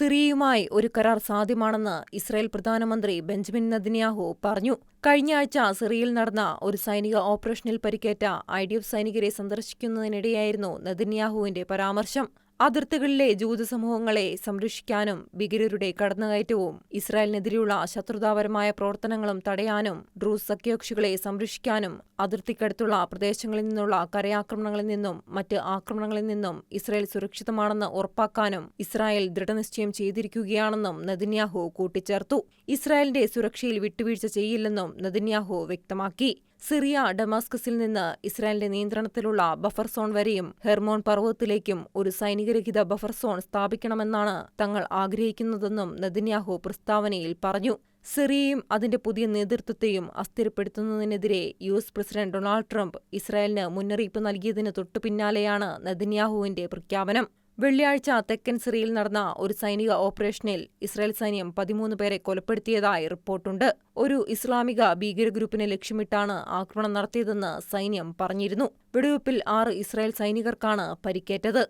സിറിയയുമായി ഒരു കരാർ സാധ്യമാണെന്ന് ഇസ്രായേൽ പ്രധാനമന്ത്രി ബെഞ്ചമിൻ നദിന്യാഹു പറഞ്ഞു. കഴിഞ്ഞ ആഴ്ച സിറിയയിൽ നടന്ന ഒരു സൈനിക ഓപ്പറേഷനിൽ പരിക്കേറ്റ ഐ ഡി എഫ് സൈനികരെ സന്ദർശിക്കുന്നതിനിടെയായിരുന്നു നദിന്യാഹുവിന്റെ പരാമർശം. അതിർത്തികളിലെ ജൂത സമൂഹങ്ങളെ സംരക്ഷിക്കാനും ഭീകരരുടെ കടന്നുകയറ്റവും ഇസ്രായേലിനെതിരെയുള്ള ശത്രുതാപരമായ പ്രവർത്തനങ്ങളും തടയാനും ഡ്രൂസ് സഖ്യകക്ഷികളെ സംരക്ഷിക്കാനും അതിർത്തിക്കടുത്തുള്ള പ്രദേശങ്ങളിൽ നിന്നുള്ള കരയാക്രമണങ്ങളിൽ നിന്നും മറ്റ് ആക്രമണങ്ങളിൽ നിന്നും ഇസ്രായേൽ സുരക്ഷിതമാണെന്ന് ഉറപ്പാക്കാനും ഇസ്രായേൽ ദൃഢനിശ്ചയം ചെയ്തിരിക്കുകയാണെന്നും നദിന്യാഹു കൂട്ടിച്ചേർത്തു. ഇസ്രായേലിന്റെ സുരക്ഷയിൽ വിട്ടുവീഴ്ച ചെയ്യില്ലെന്നും നദിന്യാഹു വ്യക്തമാക്കി. സിറിയ ഡമാസ്കസിൽ നിന്ന് ഇസ്രായേലിന്റെ നിയന്ത്രണത്തിലുള്ള ബഫർ സോൺ വരെയും ഹെർമോൺ പർവതത്തിലേക്കും ഒരു സൈനികരഹിത ബഫർ സോൺ സ്ഥാപിക്കണമെന്നാണ് തങ്ങൾ ആഗ്രഹിക്കുന്നതെന്നും നെതിന്യാഹു പ്രസ്താവനയിൽ പറഞ്ഞു. സിറിയയും അതിന്റെ പുതിയ നേതൃത്വത്തെയും അസ്ഥിരപ്പെടുത്തുന്നതിനെതിരെ യുഎസ് പ്രസിഡന്റ് ഡൊണാൾഡ് ട്രംപ് ഇസ്രായേലിന് മുന്നറിയിപ്പ് നൽകിയതിന് തൊട്ടുപിന്നാലെയാണ് നെതന്യാഹുവിന്റെ പ്രഖ്യാപനം. വെള്ളിയാഴ്ച തെക്കൻ സിറിയയിൽ നടന്ന ഒരു സൈനിക ഓപ്പറേഷനിൽ ഇസ്രായേൽ സൈന്യം പതിമൂന്ന് പേരെ കൊലപ്പെടുത്തിയതായി റിപ്പോർട്ടുണ്ട്. ഒരു ഇസ്ലാമിക ഭീകരഗ്രൂപ്പിനെ ലക്ഷ്യമിട്ടാണ് ആക്രമണം നടത്തിയതെന്ന് സൈന്യം പറഞ്ഞിരുന്നു. വെടിവെപ്പിൽ ആറ് ഇസ്രായേൽ സൈനികർക്കാണ് പരിക്കേറ്റത്.